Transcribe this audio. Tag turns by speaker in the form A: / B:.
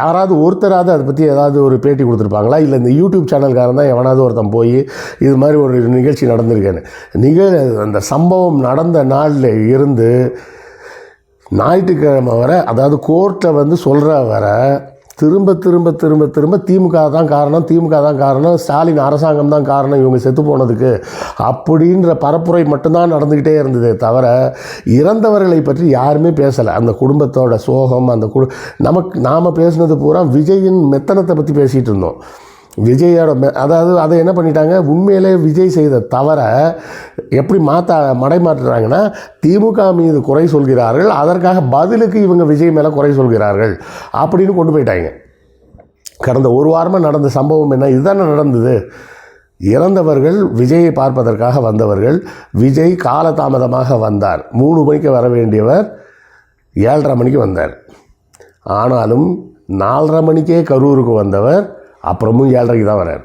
A: யாராவது ஒருத்தராவது அதை பற்றி ஏதாவது ஒரு பேட்டி கொடுத்துருப்பாங்களா? இல்லை இந்த யூடியூப் சேனல்காரன் தான் எவனாவது ஒருத்தன் போய் இது மாதிரி ஒரு நிகழ்ச்சி நடந்திருக்கேன்னு. நிகழ் அந்த சம்பவம் நடந்த நாளில் இருந்து ஞாயிற்றுக்கிழமை வரை அதாவது கோர்ட்டை வந்து சொல்கிற வரை திரும்ப திரும்ப திரும்ப திரும்ப திமுக தான் காரணம் திமுக தான் காரணம் ஸ்டாலின் அரசாங்கம் தான் காரணம் இவங்க செத்து போனதுக்கு அப்படின்ற பரப்புரை மட்டும்தான் நடந்துக்கிட்டே இருந்ததே தவிர இறந்தவர்களை பற்றி யாருமே பேசலை. அந்த குடும்பத்தோட சோகம் அந்த குடு நமக்கு நாம் பேசினது பூரா விஜயின் மெத்தனத்தை பற்றி பேசிகிட்டு இருந்தோம். விஜயோட மே அதாவது அதை என்ன பண்ணிட்டாங்க? உண்மையிலே விஜய் செய்த தவற எப்படி மாற்ற மடை மாற்றுறாங்கன்னா திமுக மீது குறை சொல்கிறார்கள். அதற்காக பதிலுக்கு இவங்க விஜய் மேலே குறை சொல்கிறார்கள் அப்படின்னு கொண்டு போயிட்டாங்க. கடந்த ஒரு வாரமாக நடந்த சம்பவம் என்ன? இதுதானே நடந்தது. இறந்தவர்கள் விஜயை பார்ப்பதற்காக வந்தவர்கள் விஜய் காலதாமதமாக வந்தார். மூணு மணிக்கு வர வேண்டியவர் ஏழரை மணிக்கு வந்தார். ஆனாலும் நாலரை மணிக்கே கரூருக்கு வந்தவர் അപ്പുറമും ഇയാളുടെ ഗീത പറയാൻ